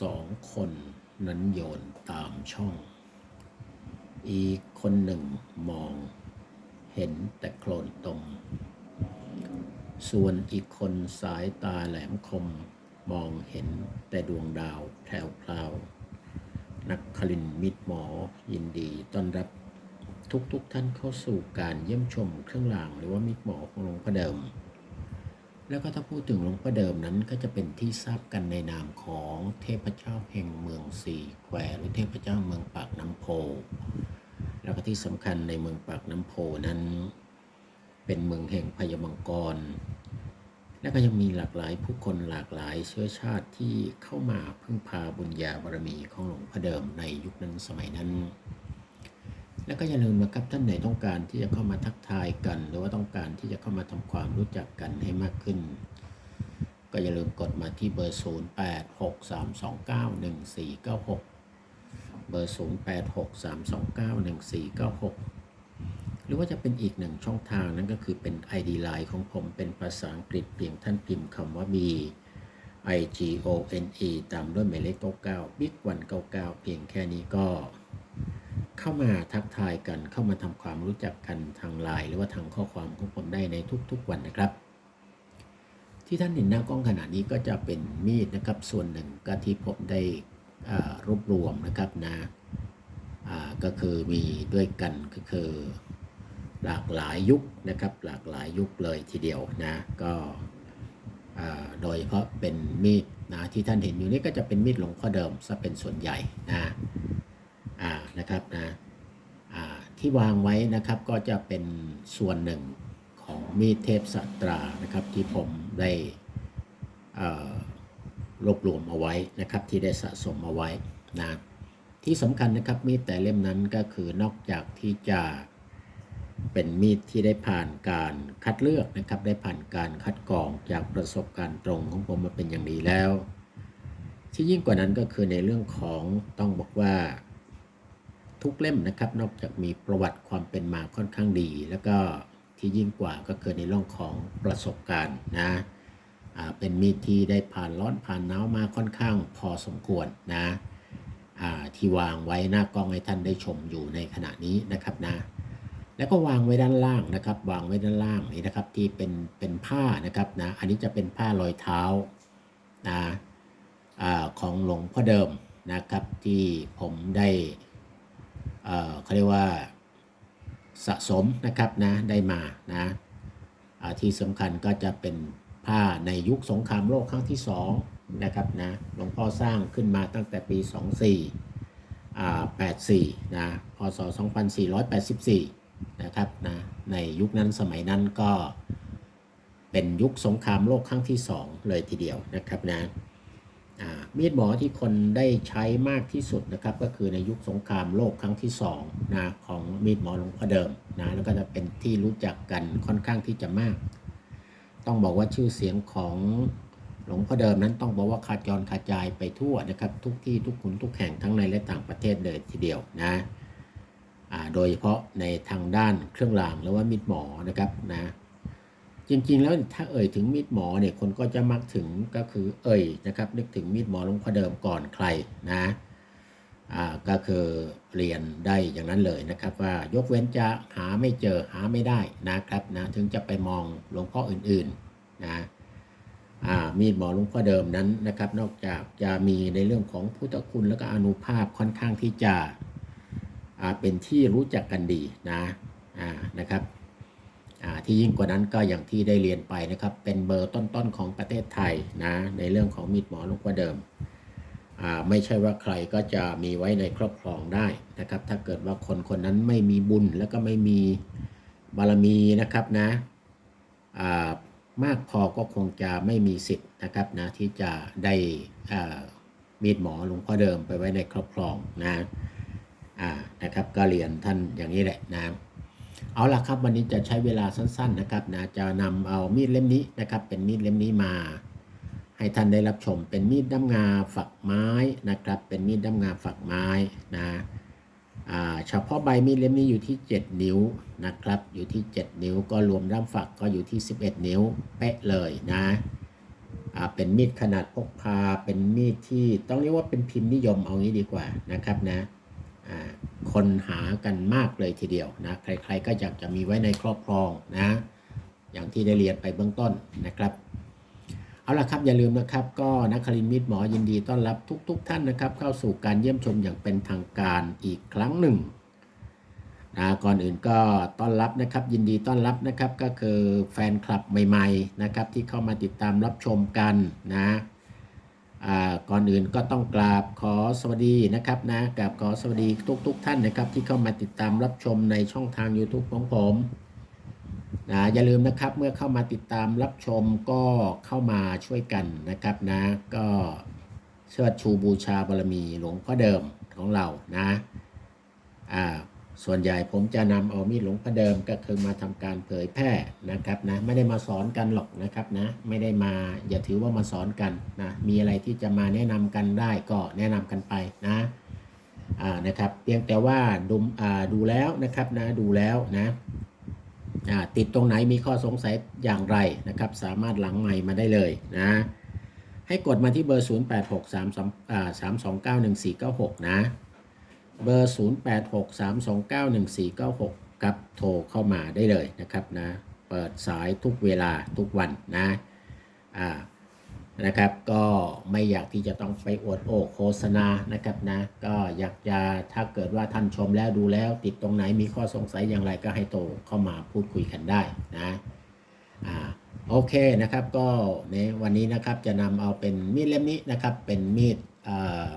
สองคนนั้นโยนตามช่อง อีกคนหนึ่งมอง เห็นแต่โคลนตม ส่วนอีกคนสายตาแหลมคมมองเห็นแต่ดวงดาวแถวพราว นักคลินมิตรหมอยินดีต้อนรับทุกๆทท่านเข้าสู่การเยี่ยมชมเครื่องรางหรือว่ามิตรหมอของหลวงพ่อเดิม แล้วก็ถ้าพูดถึงหลวงพ่อเดิมนั้นก็จะเป็นที่ทราบกันในนามของเทพเจ้าแห่งเมืองสี่แควหรือเทพเจ้าเมืองปากน้ำโพ แล้วก็ที่สำคัญในเมืองปากน้ำโพนั้น เป็นเมืองแห่งพญามังกร และก็ยังมีหลากหลายผู้คนหลากหลายเชื้อชาติที่เข้ามาพึ่งพาบุญญาบารมีของหลวงพ่อเดิมในยุคนั้นสมัยนั้น แล้วก็อย่าลืมนะครับท่านไหนต้องการที่จะเข้ามาทักทายกัน หรือว่าต้องการที่จะเข้ามาทำความรู้จักกันให้มากขึ้น ก็อย่าลืมกดมาที่เบอร์ 0 8 6 3 2 9 1 4 9 6 เบอร์ 0 8 6 3 2 9 1 4 9 6 หรือว่าจะเป็นอีกหนึ่งช่องทางนั่นก็คือเป็น ID Line ของผมเป็นภาษาอังกฤษเพียงท่านพิมพ์คำว่า B I G O N E ตามด้วยหมายเลข99 Big 199 เพียงแค่นี้ก็ เข้ามาทักทายกัน เข้ามาทำความรู้จักกันทางไลน์หรือว่าทางข้อความของผมได้ในทุกๆวันนะครับ ที่ท่านเห็นหน้ากล้องขณะนี้ก็จะเป็นมีดนะครับส่วนหนึ่งก็ที่ผมได้รวบรวมนะครับนะก็คือมีด้วยกันก็คือหลากหลายยุคนะครับ หลากหลายยุคเลยทีเดียวนะก็โดยเฉพาะเป็นมีดนะที่ท่านเห็นอยู่นี่ก็จะเป็นมีดหลวงพ่อเดิมซะเป็นส่วนใหญ่นะ นะครับนะที่วางไว้นะครับก็จะเป็นส่วนหนึ่งของมีดเทพสัตรานะครับที่ผมได้รวบรวมเอาไว้นะครับที่ได้สะสมเอาไว้นะที่สำคัญนะครับมีดแต่เล่มนั้นก็คือนอกจากที่จะเป็นมีดที่ได้ผ่านการคัดเลือกนะครับ ได้ผ่านการคัดกรองจากประสบการณ์ตรงของผมมาเป็นอย่างดีแล้ว ที่ยิ่งกว่านั้นก็คือในเรื่องของต้องบอกว่า ทุกเล่มนะครับ นอกจากมีประวัติความเป็นมาค่อนข้างดี แล้วก็ที่ยิ่งกว่าก็คือในเรื่องของประสบการณ์นะเป็นมีดที่ได้ผ่านร้อนผ่านหนาวมาค่อนข้างพอสมควรนะที่วางไว้หน้ากล้องให้ท่านได้ชมอยู่ในขณะนี้นะครับนะแล้วก็วางไว้ด้านล่างนะครับ วางไว้ด้านล่างนี่นะครับที่เป็นเป็นผ้านะครับนะอันนี้จะเป็นผ้ารอยเท้านะอของหลวงพ่อเดิมนะครับที่ผมได้ เขาเรียกว่าสะสมนะครับนะได้มานะที่สำคัญก็จะเป็นผ้าในยุคสงครามโลกครั้งที่2นะครับนะหลวงพ่อสร้างขึ้นมาตั้งแต่ปี 2484นะพศ 2484 นะครับนะในยุคนั้นสมัยนั้นก็เป็นยุคสงครามโลกครั้งที่2เลยทีเดียวนะครับนะ มีดหมอที่คนได้ใช้มากที่สุดนะครับ ก็คือในยุคสงครามโลกครั้งที่2นะของมีดหมอหลวงพ่อเดิมนะแล้วก็จะเป็นที่รู้จักกันค่อนข้างที่จะมาก ต้องบอกว่าชื่อเสียงของหลวงพ่อเดิมนั้นต้องบอกว่าขาดจรขาดจายไปทั่วนะครับ ทุกที่ทุกขุนทุกแห่งทั้งในและต่างประเทศเลยทีเดียวนะโดยเฉพาะในทางด้านเครื่องรางหรือว่ามีดหมอนะครับนะ จริง ๆ แล้วถ้าเอ่ยถึงมีดหมอเนี่ยคนก็จะมักถึงก็คือเอ่ยนะครับนึกถึงมีดหมอหลวงพ่อเดิมก่อนใครนะอ่าก็คือเรียนได้อย่างนั้นเลยนะครับ ว่ายกเว้นจะหาไม่เจอหาไม่ได้นะครับนะถึงจะไปมองหลวงพ่ออื่นๆนะอ่ามีดหมอหลวงพ่อเดิมนั้นนะครับ นอกจากจะมีในเรื่องของพุทธคุณแล้วก็อนุภาพค่อนข้างที่จะอ่าเป็นที่รู้จักกันดีนะอ่านะครับ ที่ยิ่งกว่านั้นก็อย่างที่ได้เรียนไปนะครับ เป็นเบอร์ต้นๆของประเทศไทยนะในเรื่องของมีดหมอหลวงพ่อเดิม ไม่ใช่ว่าใครก็จะมีไว้ในครอบครองได้นะครับ ถ้าเกิดว่าคนคนนั้นไม่มีบุญแล้วก็ไม่มีบารมีนะครับนะมากพอก็คงจะไม่มีสิทธิ์นะครับนะที่จะได้มีดหมอหลวงพ่อเดิมไปไว้ในครอบครองนะนะครับก็เรียนท่านอย่างนี้แหละนะ เอาล่ะครับวันนี้จะใช้เวลาสั้นๆนะครับนะจะนำเอามีดเล่มนี้นะครับ เป็นมีดเล่มนี้มา ให้ท่านได้รับชมเป็นมีดด้ามงาฝักไม้นะครับ เป็นมีดด้ามงาฝักไม้นะอ่าเฉพาะใบมีดเล่มนี้อยู่ที่ 7 นิ้วนะครับ อยู่ที่ 7 นิ้วก็รวมด้ามฝักก็อยู่ที่ 11 นิ้วเป๊ะเลยนะอ่าเป็นมีดขนาดพกพาเป็นมีดที่ต้องเรียกว่าเป็นพิมพ์นิยมเอางี้ดีกว่านะครับนะอ่า คนหากันมากเลยทีเดียวนะใครๆก็อยากจะมีไว้ในครอบครองนะอย่างที่ได้เรียนไปเบื้องต้นนะครับเอาละครับอย่าลืมนะครับ ก็นักคลินมิตรหมอยินดีต้อนรับทุกๆท่านนะครับ เข้าสู่การเยี่ยมชมอย่างเป็นทางการอีกครั้งหนึ่งนะก่อนอื่นก็ต้อนรับนะครับ ยินดีต้อนรับนะครับก็คือแฟนคลับใหม่ ๆนะครับ ที่เข้ามาติดตามรับชมกันนะ ก่อนอื่นก็ต้องกราบขอสวัสดีนะครับนะกราบขอสวัสดีทุกๆท่านนะครับ ที่เข้ามาติดตามรับชมในช่องทาง YouTube ของผมนะอย่าลืมนะครับเมื่อเข้ามาติดตามรับชมก็เข้ามาช่วยกันนะครับนะก็เชิดชูบูชาบารมีหลวงพ่อเดิมของเรานะอ่า ส่วนใหญ่ผมจะนำเอามีดหลวงพ่อเดิมก็คือมาทำการเผยแพร่นะครับนะไม่ได้มาสอนกันหรอกนะครับนะไม่ได้มาอย่าถือว่ามาสอนกันนะมีอะไรที่จะมาแนะนำกันได้ก็แนะนำกันไปนะอ่านะครับเพียงแต่ว่าดูอ่าดูแล้วนะครับนะดูแล้วนะอ่าติดตรงไหนมีข้อสงสัยอย่างไรนะครับ สามารถหลังใหม่มาได้เลยนะให้กดมาที่เบอร์ 0 8 6 3 2อ่า3 2 9 1 4 9 6นะ เบอร์ 0 8 6 3 2 9 1 4 9 6กับโทรเข้ามาได้เลยนะครับนะเปิดสายทุกเวลาทุกวันนะอ่านะครับก็ไม่อยากที่จะต้องไปอวดโอ้โฆษณานะครับนะก็อยากจะถ้าเกิดว่าท่านชมแล้วดูแล้วติดตรงไหนมีข้อสงสัยอย่างไรก็ให้โทรเข้ามาพูดคุยกันได้นะอ่าโอเคนะครับก็ในวันนี้นะครับจะนำเอาเป็นมีดเล่มนี้นะครับเป็นมีดอ่า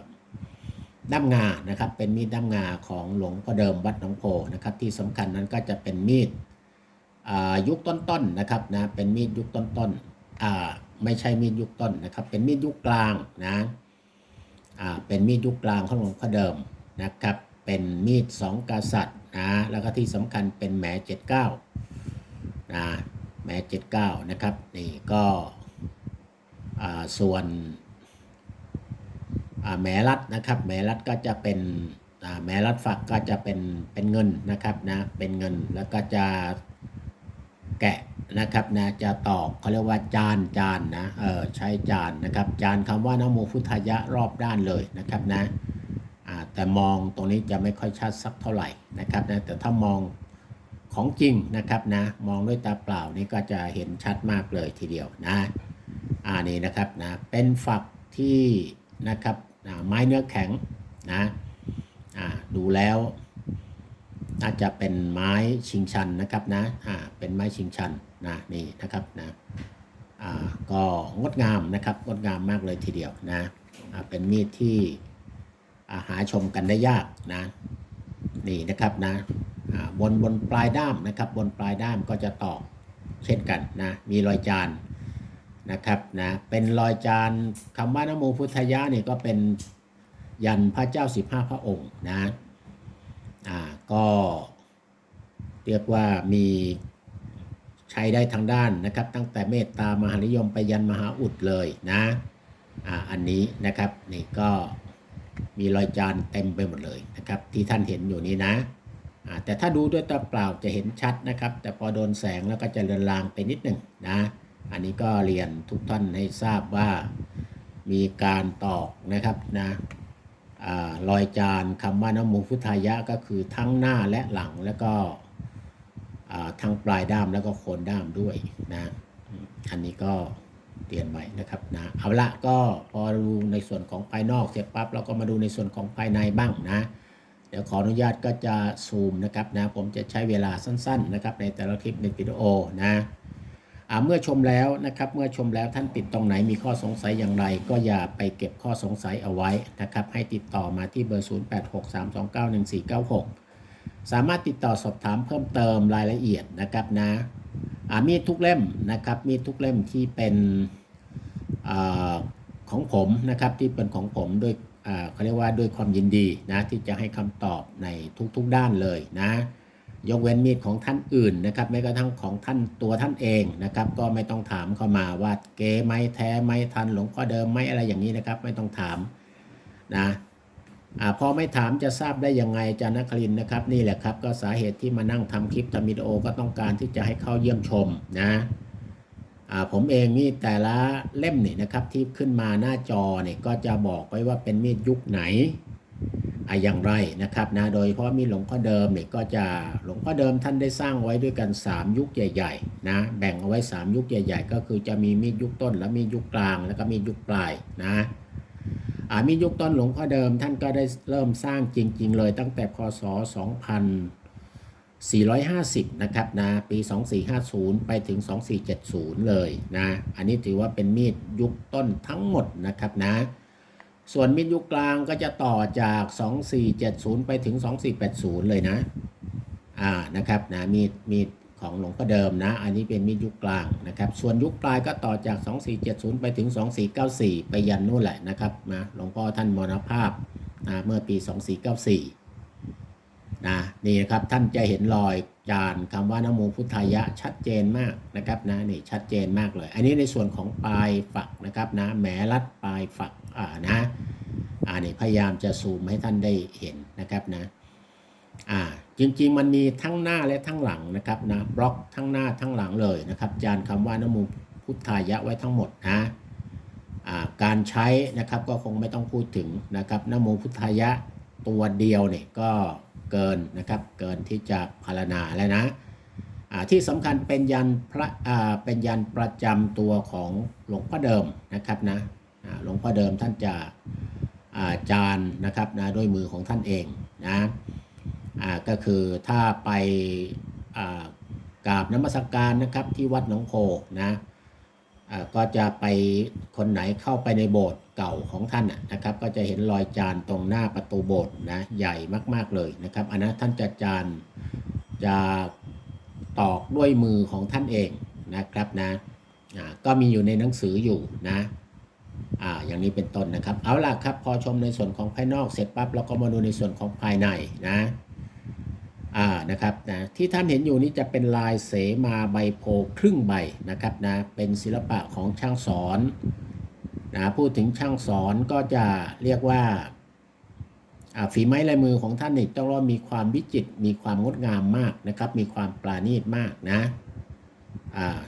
ด้ามงานะครับเป็นมีดด้ามงาของหลวงพ่อเดิมวัดหนองโพนะครับที่สำคัญนั้นก็จะเป็นมีดยุคต้นๆนะครับนะเป็นมีดยุคต้นๆอ่าไม่ใช่มีดยุคต้นนะครับเป็นมีดยุคกลางนะอ่าเป็นมีดยุคกลางของหลวงพ่อเดิมนะครับเป็นมีดสองกษัตริย์นะแล้วก็ที่สำคัญเป็นแหมเจ็ดเก้านะแหมเจ็ดเก้านะครับนี่ก็อ่าส่วน แหมรัดนะครับแหมรัดก็จะเป็นแหมรัดฝักก็จะเป็นเป็นเงินนะครับนะเป็นเงินแล้วก็จะแกะนะครับนะจะตอกเขาเรียกว่าจานจานนะเออใช้จานนะครับจานคำว่านโมพุทธายะรอบด้านเลยนะครับนะแต่มองตรงนี้จะไม่ค่อยชัดสักเท่าไหร่นะครับนะแต่ถ้ามองของจริงนะครับนะมองด้วยตาเปล่านี่ก็จะเห็นชัดมากเลยทีเดียวนะอ่านี่นะครับนะเป็นฝักที่นะครับ ไม้เนื้อแข็งนะดูแล้ว น่าจะเป็นไม้ชิงชันนะครับนะเป็นไม้ชิงชันนะนี่นะครับนะก็งดงามนะครับงดงามมากเลยทีเดียวนะเป็นมีดที่าหาชมกันได้ยากนะนี่นะครับนะบนบนปลายด้ามนะครับ บนปลายด้ามก็จะตอกเช่นกันนะมีรอยจาน นะครับนะเป็นรอยจานคำว่านโมพุทธยะเนี่ยก็เป็นยันพระเจ้าสิบห้าพระองค์นะอ่าก็เรียกว่ามีใช้ได้ทางด้านนะครับ ตั้งแต่เมตตามหานิยมไปยันมหาอุดเลยนะอ่าอันนี้นะครับนี่ก็มีรอยจานเต็มไปหมดเลยนะครับที่ท่านเห็นอยู่นี้นะอ่าแต่ถ้าดูด้วยตาเปล่าจะเห็นชัดนะครับ แต่พอโดนแสงแล้วก็จะเลือนลางไปนิดหนึ่งนะ อันนี้ก็เรียนทุกท่านให้ทราบว่ามีการตอกนะครับนะอรอยจานคำว่านะโมพุทธายะก็คือทั้งหน้าและหลังแล้วก็ทั้งปลายด้ามแล้วก็โคนด้ามด้วยนะอันนี้ก็เรียนไว้นะครับนะเอาละก็พอดูในส่วนของภายนอกเสร็จปั๊บเราก็มาดูในส่วนของภายในบ้างนะเดี๋ยวขออนุญาตก็จะซูมนะครับนะผมจะใช้เวลาสั้น ๆ นะครับในแต่ละคลิปในวิดีโอนะ เมื่อชมแล้วนะครับเมื่อชมแล้วท่านติดตรงไหนมีข้อสงสัยอย่างไร ก็อย่าไปเก็บข้อสงสัยเอาไว้นะครับให้ติดต่อมาที่เบอร์ 0863291496 สามารถติดต่อสอบถามเพิ่มเติมรายละเอียดนะครับนะมีดทุกเล่มนะครับมีดทุกเล่มที่เป็นอของผมนะครับที่เป็นของผมด้วยเขาเรียกว่าด้วยความยินดีนะที่จะให้คำตอบในทุกๆด้านเลยนะ ยกเว้นมีดของท่านอื่นนะครับแม้กระทั่งของท่านตัวท่านเองนะครับ ก็ไม่ต้องถามเข้ามาว่าเก๋ไหมแท้ไหมทันหลวงพ่อเดิมไหมอะไรอย่างนี้นะครับ ไม่ต้องถามนะอพอไม่ถามจะทราบได้ยังไงอาจารย์นครินนะครับ นี่แหละครับ ก็สาเหตุที่มานั่งทำคลิปทำวิดีโอก็ต้องการที่จะให้เข้าเยี่ยมชมนะผมเองนี่แต่ละเล่มนี่นะครับที่ขึ้นมาหน้าจอเนี่ยก็จะบอกไว้ว่าเป็นมีดยุคไหน อย่างไรนะครับนะโดยเฉพาะมีหลวงพ่อเดิมเนี่ยก็จะหลวงพ่อเดิมท่านได้สร้างไว้ด้วยกัน 3 ยุคใหญ่ๆนะแบ่งเอาไว้ 3 ยุคใหญ่ ๆ ก็คือจะมีมีดยุคต้น แล้วมียุคกลางแล้วก็มียุคปลายนะอามียุคต้นหลวงพ่อเดิมท่านก็ได้เริ่มสร้างจริง ๆ เลยตั้งแต่พศ .2450 นะครับนะปี 2450 ไปถึง 2470 เลยนะอันนี้ถือว่าเป็นมีดยุคต้นทั้งหมดนะครับนะ ส่วนมีดยุคกลางก็จะต่อจาก 2470 ไปถึง 2480 เลยนะ อ่า นะครับนะมีดมีดของหลวงพ่อเดิมนะ อันนี้เป็นมีดยุคกลางนะครับ ส่วนยุคปลายก็ต่อจาก 2470 ไปถึง 2494 ไปยันนู่นแหละนะครับนะหลวงพ่อท่านมรณภาพนะเมื่อปี 2494 นะนี่นะครับท่านจะเห็นรอยจานคำว่านโมพุทธายะชัดเจนมากนะครับนะนี่ชัดเจนมากเลย อันนี้ในส่วนของปลายฝักนะครับนะแหมรัดปลายฝักนะอ่านี่พยายามจะซูมให้ท่านได้เห็นนะครับนะอ่าจริงๆมันมีทั้งหน้าและทั้งหลังนะครับนะบล็อกทั้งหน้าทั้งหลังเลยนะครับจานคำว่านโมพุทธายะไว้ทั้งหมดนะอ่าการใช้นะครับก็คงไม่ต้องพูดถึงนะครับนโมพุทธายะตัวเดียวเนี่ยก็เกินนะครับเกินที่จะพารณาแล้วนะอ่าที่สำคัญเป็นยันพระอ่าเป็นยันประจำตัวของหลวงพ่อเดิมนะครับนะ หลวงพ่อเดิมท่านจะอาจานนะครับนะด้วยมือของท่านเองนะก็คือถ้าไปกราบน้ำมศการนะครับที่วัดหนองโพนะก็จะไปคนไหนเข้าไปในโบสถ์เก่าของท่านนะครับ ก็จะเห็นรอยจานตรงหน้าประตูโบสถ์นะใหญ่มาก ๆเลยนะครับ อันนั้นท่านจะจานจะตอกด้วยมือของท่านเองนะครับนะก็มีอยู่ในหนังสืออยู่นะ อ่าอย่างนี้เป็นต้นนะครับ เอาล่ะครับ พอชมในส่วนของภายนอกเสร็จปั๊บเราก็มาดูในส่วนของภายในนะอ่านะครับนะที่ท่านเห็นอยู่นี่จะเป็นลายเสมาใบโพครึ่งใบนะครับนะเป็นศิลปะของช่างสอนนะพูดถึงช่างสอนก็จะเรียกว่าอ่าฝีไม้ลายมือของท่านนี่ต้องว่ามีความวิจิตรมีความงดงามมากนะครับ มีความปราณีตมากนะอ่า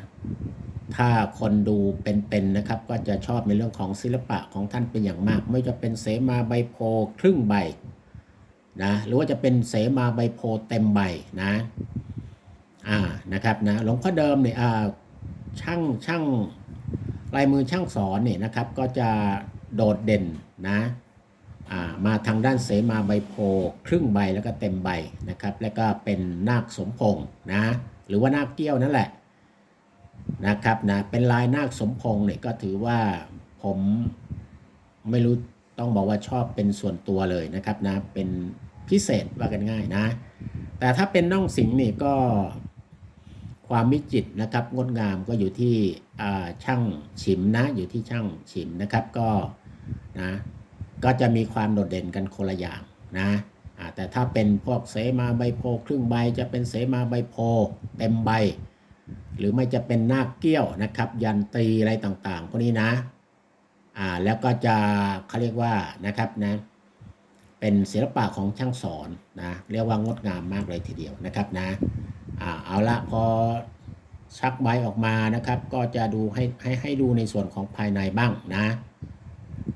ถ้าคนดูเป็นๆนะครับ ก็จะชอบในเรื่องของศิลปะของท่านเป็นอย่างมาก ไม่จะเป็นเสมาใบโพครึ่งใบนะหรือว่าจะเป็นเสมาใบโพเต็มใบนะอ่านะครับนะหลวงพ่อเดิมเนี่ยอ่าช่างช่างลายมือช่างสอนเนี่ยนะครับ ก็จะโดดเด่นนะอ่ามาทางด้านเสมาใบโพครึ่งใบแล้วก็เต็มใบนะครับ แล้วก็เป็นนาคสมพงษ์นะหรือว่านาคเกี้ยวนั่นแหละ นะครับนะเป็นลายนาคสมพงษ์เนี่ยก็ถือว่าผมไม่รู้ต้องบอกว่าชอบเป็นส่วนตัวเลยนะครับนะเป็นพิเศษว่ากันง่ายนะ แต่ถ้าเป็นน่องสิงห์นี่ก็ความมิจิตนะครับงดงามก็อยู่ที่ช่างฉิมนะอยู่ที่ช่างฉิมนะครับก็นะก็จะมีความโดดเด่นกันคนละอย่างนะแต่ถ้าเป็นพวกเสมาใบโพครึ่งใบจะเป็นเสมาใบโพเต็มใบ หรือไม่จะเป็นนาคเกี้ยวนะครับ ยันตีอะไรต่างๆพวกนี้นะอ่าแล้วก็จะเขาเรียกว่านะครับนะเป็นศิลปะของช่างสอนนะเรียกว่างดงามมากเลยทีเดียวนะครับนะอ่าเอาละพอชักใบออกมานะครับ ก็จะดูให้ให้ให้ดูในส่วนของภายในบ้างนะ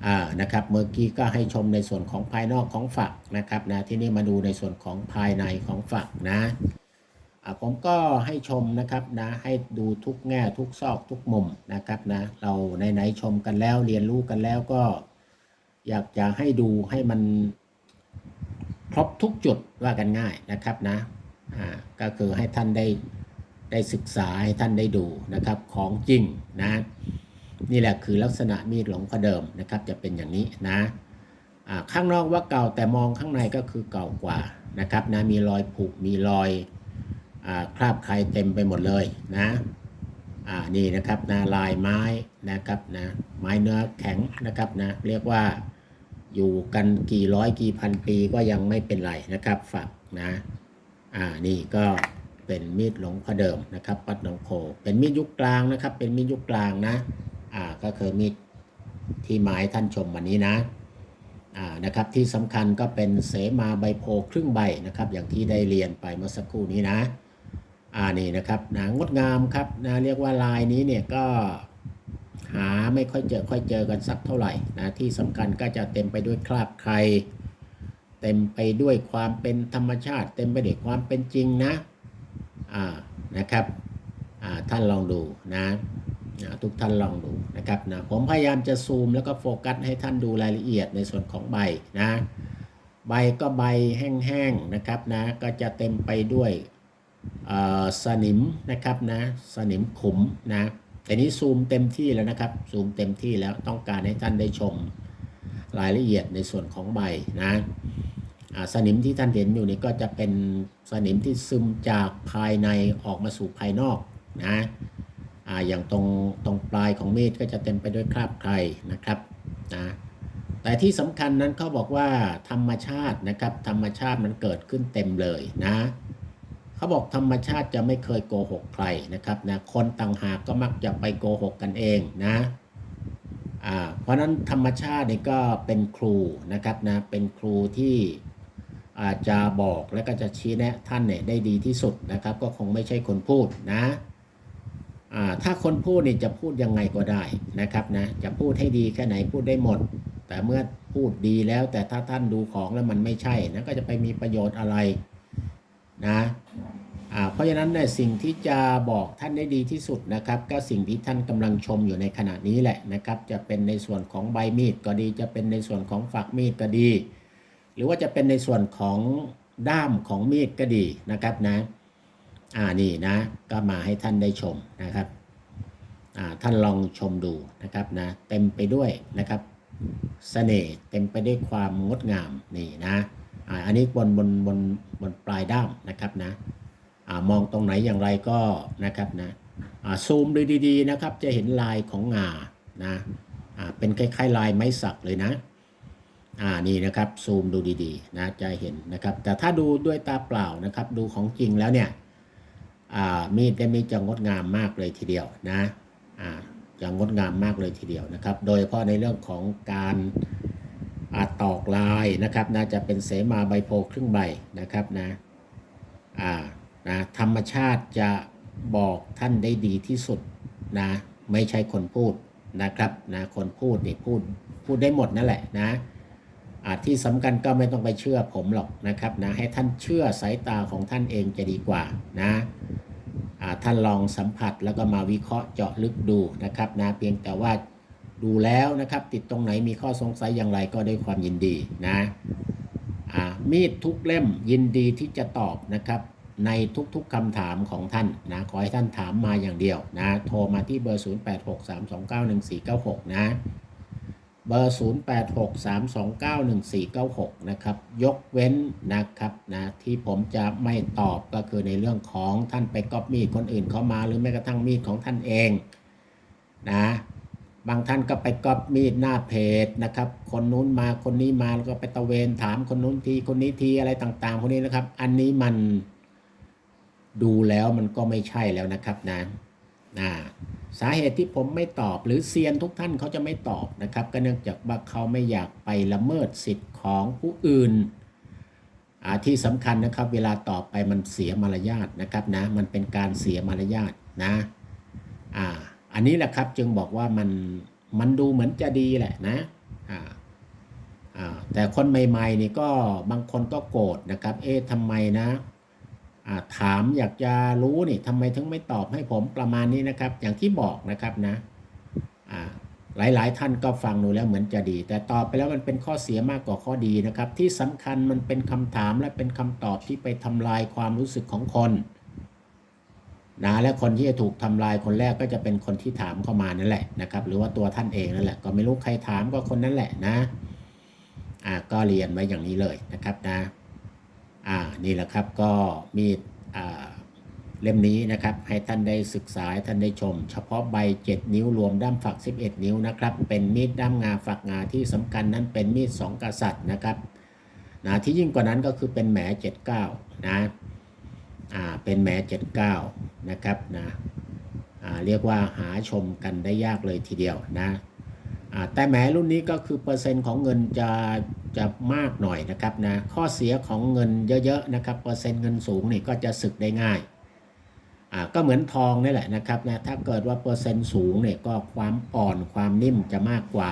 อ่านะครับเมื่อกี้ก็ให้ชมในส่วนของภายนอกของฝักนะครับนะที่นี่มาดูในส่วนของภายในของฝักนะ ผมก็ให้ชมนะครับนะให้ดูทุกแง่ทุกซอกทุกมุมนะครับนะเราในไหนชมกันแล้วเรียนรู้กันแล้วก็ อยากจะให้ดูให้มันครบทุกจุดว่ากันง่ายนะครับนะก็คือให้ท่านได้ได้ศึกษาให้ท่านได้ดูนะครับของจริงนะนี่แหละคือลักษณะมีดหลงพ่อเดิมนะครับ จะเป็นอย่างนี้นะข้างนอกว่าเก่าแต่มองข้างในก็คือเก่ากว่านะครับนะมีรอยผุมีรอย คราบไครเต็มไปหมดเลยนะอ่านี่นะครับนะลายไม้นะครับนะไม้เนื้อแข็งนะครับนะเรียกว่าอยู่กันกี่ร้อยกี่พันปีก็ยังไม่เป็นไรนะครับฝักนะอ่านี่ก็เป็นมีดหลงพ่อเดิมนะครับปัดหนองโพเป็นมีดยุคกลางนะครับ เป็นมีดยุคกลางนะอ่าก็คือมีดที่หมายท่านชมวันนี้นะอ่านะครับที่สำคัญก็เป็นเสมาใบโพครึ่งใบนะครับ อย่างที่ได้เรียนไปเมื่อสักครู่นี้นะ อ่านี่นะครับนะงดงามครับนะเรียกว่าลายนี้เนี่ยก็หาไม่ค่อยเจอค่อยเจอกันสักเท่าไหร่นะที่สำคัญก็จะเต็มไปด้วยคราบใคร เต็มไปด้วยความเป็นธรรมชาติ เต็มไปด้วยความเป็นจริงนะอ่านะครับอ่าท่านลองดูนะทุกท่านลองดูนะครับนะผมพยายามจะซูมแล้วก็โฟกัสให้ท่านดูรายละเอียดในส่วนของใบนะใบก็ใบแห้งๆนะครับนะก็จะเต็มไปด้วย สนิมนะครับนะสนิมขุมนะแต่นี้ซูมเต็มที่แล้วนะครับ ซูมเต็มที่แล้วต้องการให้ท่านได้ชมรายละเอียดในส่วนของใบนะสนิมที่ท่านเห็นอยู่นี่ก็จะเป็นสนิมที่ซึมจากภายในออกมาสู่ภายนอกนะออย่างตรงตรงปลายของมีดก็จะเต็มไปด้วยคราบใครนะครับนะแต่ที่สำคัญนั้นเขาบอกว่าธรรมชาตินะครับ ธรรมชาติมันเกิดขึ้นเต็มเลยนะ เขาบอกธรรมชาติจะไม่เคยโกหกใครนะครับนะคนต่างหากก็มักจะไปโกหกกันเองนะอ่าเพราะนั้นธรรมชาตินี่ก็เป็นครูนะครับนะเป็นครูที่อาจจะบอกและก็จะชี้แนะท่านเนี่ยได้ดีที่สุดนะครับ ก็คงไม่ใช่คนพูดนะถ้าคนพูดนี่จะพูดยังไงก็ได้นะครับนะจะพูดให้ดีแค่ไหนพูดได้หมด แต่เมื่อพูดดีแล้วแต่ถ้าท่านดูของแล้วมันไม่ใช่นะก็จะไปมีประโยชน์อะไร นะเพราะฉะนั้นเนี่ยสิ่งที่จะบอกท่านได้ดีที่สุดนะครับ ก็สิ่งที่ท่านกำลังชมอยู่ในขณะนี้แหละนะครับ จะเป็นในส่วนของใบมีดก็ดี จะเป็นในส่วนของฝักมีดก็ดี หรือว่าจะเป็นในส่วนของด้ามของมีดก็ดีนะครับนะอ่านี่นะก็มาให้ท่านได้ชมนะครับอ่าท่านลองชมดูนะครับนะเต็มไปด้วยนะครับเสน่ห์เต็มไปด้วยความงดงามนี่นะอ่าอันนี้บนบนบน บนปลายด้ามนะครับนะอมองตรงไหนอย่างไรก็นะครับนะซูมดูดีๆนะครับ จะเห็นลายของงานะเป็นคล้ายๆลายไม้สักเลยนะอ่านี่นะครับซูมดูดีๆนะจะเห็นนะครับ แต่ถ้าดูด้วยตาเปล่านะครับ ดูของจริงแล้วเนี่ยมีดเล่มนี้จะงดงามมากเลยทีเดียวนะจะงดงามมากเลยทีเดียวนะครับ โดยเฉพาะในเรื่องของการ ตอกลายนะครับนะจะเป็นเสมาใบโพครึ่งใบนะครับนะอ่านะธรรมชาติจะบอกท่านได้ดีที่สุดนะไม่ใช่คนพูดนะครับนะคนพูดนี่พูดพูดได้หมดนั่นแหละนะอ่าที่สำคัญก็ไม่ต้องไปเชื่อผมหรอกนะครับนะให้ท่านเชื่อสายตาของท่านเองจะดีกว่านะอ่าท่านลองสัมผัสแล้วก็มาวิเคราะห์เจาะลึกดูนะครับนะเพียงแต่ว่า ดูแล้วนะครับ ติดตรงไหนมีข้อสงสัยอย่างไรก็ด้วยความยินดีนะมีดทุกเล่มยินดีที่จะตอบนะครับ ในทุกๆคำถามของท่านนะขอให้ท่านถามมาอย่างเดียวนะโทรมาที่เบอร์ 0863291496 นะเบอร์ 0863291496 นะครับ ยกเว้นนะครับนะที่ผมจะไม่ตอบก็คือในเรื่องของท่านไปก๊อปมีดคนอื่นเข้ามา หรือแม้กระทั่งมีดของท่านเองนะ บางท่านก็ไปก๊อปมีดหน้าเพจนะครับ คนนู้นมาคนนี้มาแล้วก็ไปตะเวนถามคนนู้นทีคนนี้ทีอะไรต่างๆพวกนี้นะครับ อันนี้มันดูแล้วมันก็ไม่ใช่แล้วนะครับนะอ่าสาเหตุที่ผมไม่ตอบหรือเซียนทุกท่านเขาจะไม่ตอบนะครับ ก็เนื่องจากว่าเขาไม่อยากไปละเมิดสิทธิ์ของผู้อื่นอ่าที่สำคัญนะครับเวลาตอบไปมันเสียมารยาทนะครับนะมันเป็นการเสียมารยาทนะอ่า อันนี้แหละครับจึงบอกว่ามันมันดูเหมือนจะดีแหละนะอ่าอ่าแต่คนใหม่ๆนี่ก็บางคนก็โกรธนะครับ เอ๊ะทำไมนะอ่าถามอยากจะรู้นี่ทำไมถึงไม่ตอบให้ผมประมาณนี้นะครับ อย่างที่บอกนะครับนะอ่าหลาย ๆ ท่านก็ฟังดูแล้วเหมือนจะดี แต่ตอบไปแล้วมันเป็นข้อเสียมากกว่าข้อดีนะครับ ที่สำคัญมันเป็นคำถามและเป็นคำตอบที่ไปทำลายความรู้สึกของคน นะและคนที่จะถูกทำลายคนแรกก็จะเป็นคนที่ถามเข้ามานั่นแหละนะครับ หรือว่าตัวท่านเองนั่นแหละ ก็ไม่รู้ใครถามก็คนนั้นแหละนะอ่าก็เรียนไว้อย่างนี้เลยนะครับนะอ่านี่แหละครับก็มีดอ่าเล่มนี้นะครับ ให้ท่านได้ศึกษาท่านได้ชม เฉพาะใบ 7 นิ้วรวมด้ามฝัก 11 นิ้วนะครับ เป็นมีดด้ามงาฝักงาที่สำคัญนั้นเป็นมีดสองกษัตริย์นะครับนะที่ยิ่งกว่านั้นก็คือเป็นแหม79นะ อ่าเป็นแหม79 นะครับนะอ่าเรียกว่าหาชมกันได้ยากเลยทีเดียวนะอ่าแต่แหมรุ่นนี้ก็คือเปอร์เซ็นต์ของเงินจะจะมากหน่อยนะครับนะข้อเสียของเงินเยอะๆนะครับเปอร์เซ็นต์เงินสูงนี่ก็จะสึกได้ง่ายอ่าก็เหมือนทองนี่แหละนะครับนะถ้าเกิดว่าเปอร์เซ็นต์สูงเนี่ยก็ความอ่อนความนิ่มจะมากกว่า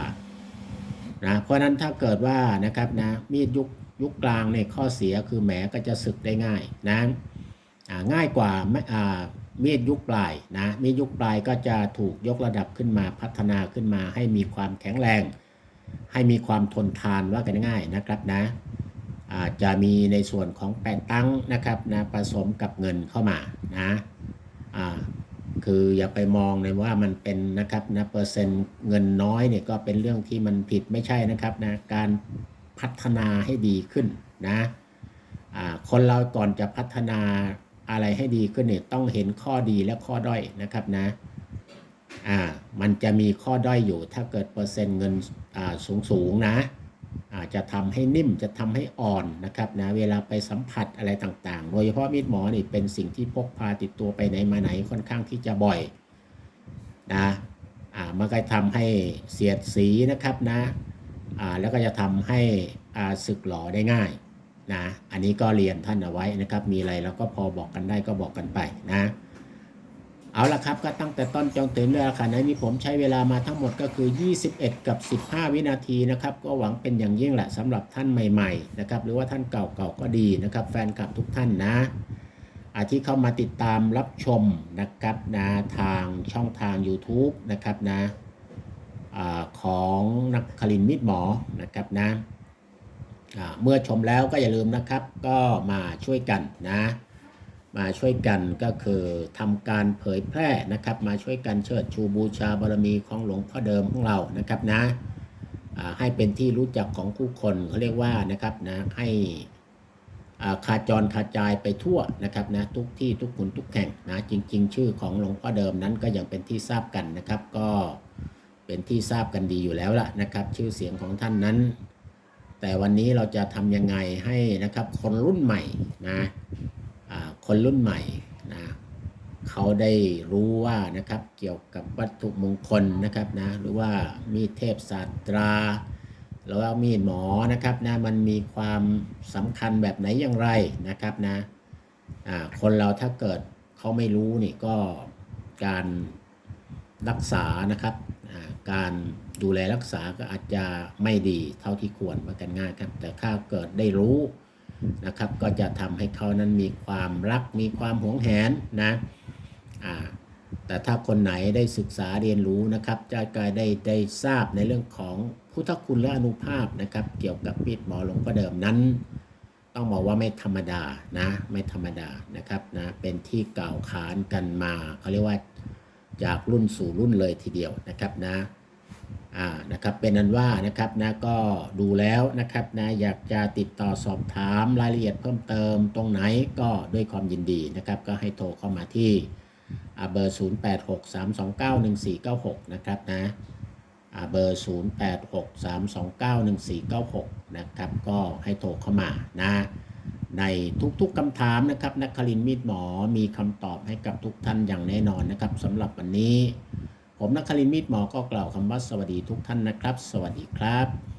นะเพราะนั้นถ้าเกิดว่านะครับนะมีดยุคยุคกลางเนี่ยข้อเสียคือแหมก็จะสึกได้ง่ายนะ ง่ายกว่ามีดยุคปลายนะมีดยุคปลายก็จะถูกยกระดับขึ้นมาพัฒนาขึ้นมา ให้มีความแข็งแรง ให้มีความทนทานว่ากันง่ายนะครับนะอาจจะมีในส่วนของแปะตั้งนะครับนะผสมกับเงินเข้ามานะอ่าคืออย่าไปมองเลยว่ามันเป็นนะครับนะเปอร์เซ็นต์เงินน้อยเนี่ยก็เป็นเรื่องที่มันผิดไม่ใช่นะครับนะการพัฒนาให้ดีขึ้นนะคนเราก่อนจะพัฒนา อะไรให้ดีขึ้นเนี่ยต้องเห็นข้อดีและข้อด้อยนะครับนะอ่ามันจะมีข้อด้อยอยู่ ถ้าเกิดเปอร์เซ็นต์เงินอ่าสูงสูงนะอาจจะทำให้นิ่มจะทำให้อ่อนนะครับนะเวลาไปสัมผัสอะไรต่างๆ โดยเฉพาะมีดหมอนี่เป็นสิ่งที่พกพาติดตัวไปไหนมาไหนค่อนข้างที่จะบ่อยนะอ่ามันก็ทำให้เสียดสีนะครับนะอ่าแล้วก็จะทำให้อ่าสึกหลอได้ง่าย นะอันนี้ก็เรียนท่านเอาไว้นะครับ มีอะไรเราก็พอบอกกันได้ก็บอกกันไปนะ เอาละครับก็ตั้งแต่ต้นจนถึงเรื่องขณะนี้ผมใช้เวลามาทั้งหมดก็คือ 21 กับ 15 วินาทีนะครับ ก็หวังเป็นอย่างยิ่งแหละสำหรับท่านใหม่ๆนะครับหรือว่าท่านเก่าๆก็ดีนะครับ แฟนคลับทุกท่านนะอาที่เข้ามาติดตามรับชมนะครับนะทางช่องทาง YouTube นะครับนะอของนักคลินมิตรหมอนะครับนะ เมื่อชมแล้วก็อย่าลืมนะครับ ก็มาช่วยกันนะ มาช่วยกันก็คือทำการเผยแพร่นะครับ มาช่วยกันเชิดชูบูชาบารมีของหลวงพ่อเดิมของเรานะครับนะให้เป็นที่รู้จักของผู้คนเขาเรียกว่านะครับนะให้อาขาจรขาจายไปทั่วนะครับนะทุกที่ทุกคนทุกแห่งนะจริง ๆ ชื่อของหลวงพ่อเดิมนั้นก็ยังเป็นที่ทราบกันนะครับ ก็เป็นที่ทราบกันดีอยู่แล้วล่ะนะครับ ชื่อเสียงของท่านนั้น แต่วันนี้เราจะทำยังไงให้นะครับคนรุ่นใหม่นะคนรุ่นใหม่นะเขาได้รู้ว่านะครับเกี่ยวกับวัตถุมงคลนะครับนะหรือว่ามีดเทพศาสตราหรือว่ามีดหมอนะครับนะมันมีความสำคัญแบบไหนอย่างไรนะครับนะคนเราถ้าเกิดเขาไม่รู้นี่ก็การรักษานะครับการ ดูแลรักษาก็อาจจะไม่ดีเท่าที่ควรมากันง่ายครับ แต่ถ้าเกิดได้รู้นะครับ ก็จะทำให้เขานั้นมีความรักมีความหวงแหนนะอ่าแต่ถ้าคนไหนได้ศึกษาเรียนรู้นะครับ จะกายได้ได้ทราบในเรื่องของพุทธคุณและอนุภาพนะครับ เกี่ยวกับมีดหมอหลวงพ่อเดิมนั้น ต้องบอกว่าไม่ธรรมดานะไม่ธรรมดานะครับนะเป็นที่กล่าวขานกันมาเขาเรียกว่าจากรุ่นสู่รุ่นเลยทีเดียวนะครับนะ อ่านะครับเป็นนั้นว่านะครับนะก็ดูแล้วนะครับนะอยากจะติดต่อสอบถามรายละเอียดเพิ่มเติมตรงไหนก็ด้วยความยินดีนะครับ ก็ให้โทรเข้ามาที่อ่าเบอร์ 0863291496 นะครับนะอ่าเบอร์ 0863291496 นะครับ ก็ให้โทรเข้ามานะ ในทุกๆคำถามนะครับนักคลินมีดหมอมีคำตอบให้กับทุกท่านอย่างแน่นอนนะครับสำหรับวันนี้ ผมนักคลินมีดหมอก็กล่าวคำว่าสวัสดีทุกท่านนะครับ สวัสดีครับ